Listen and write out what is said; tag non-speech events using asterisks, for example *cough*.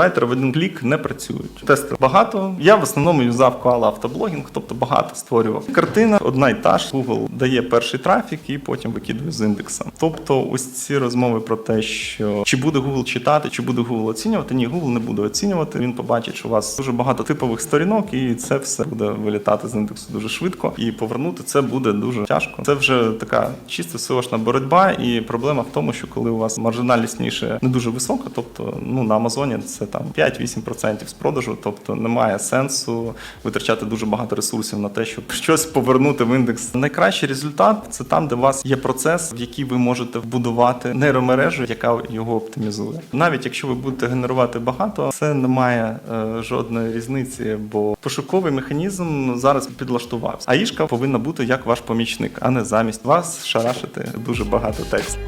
Райтери в один клік не працюють. Тести багато. Я в основному юзав коала автоблогінг, тобто багато створював. Картина одна й та ж. Google дає перший трафік і потім викидує з індекса. Тобто, ось ці розмови про те, що чи буде Google читати, чи буде Google оцінювати. Ні, Google не буде оцінювати. Він побачить, що у вас дуже багато типових сторінок, і це все буде вилітати з індексу дуже швидко. І повернути це буде дуже тяжко. Це вже така чисто SEO-шна боротьба, і проблема в тому, що коли у вас маржинальність ніше не дуже висока, тобто ну на Амазоні це там 5-8% з продажу, тобто немає сенсу витрачати дуже багато ресурсів на те, щоб *laughs* щось повернути в індекс. Найкращий результат це там, де у вас є процес, в який ви можете вбудувати нейромережу, яка його оптимізує. Навіть якщо ви будете генерувати багато, це не має е, жодної різниці, бо пошуковий механізм зараз підлаштувався. А ішка повинна бути як ваш помічник, а не замість вас шарашити дуже багато тексту.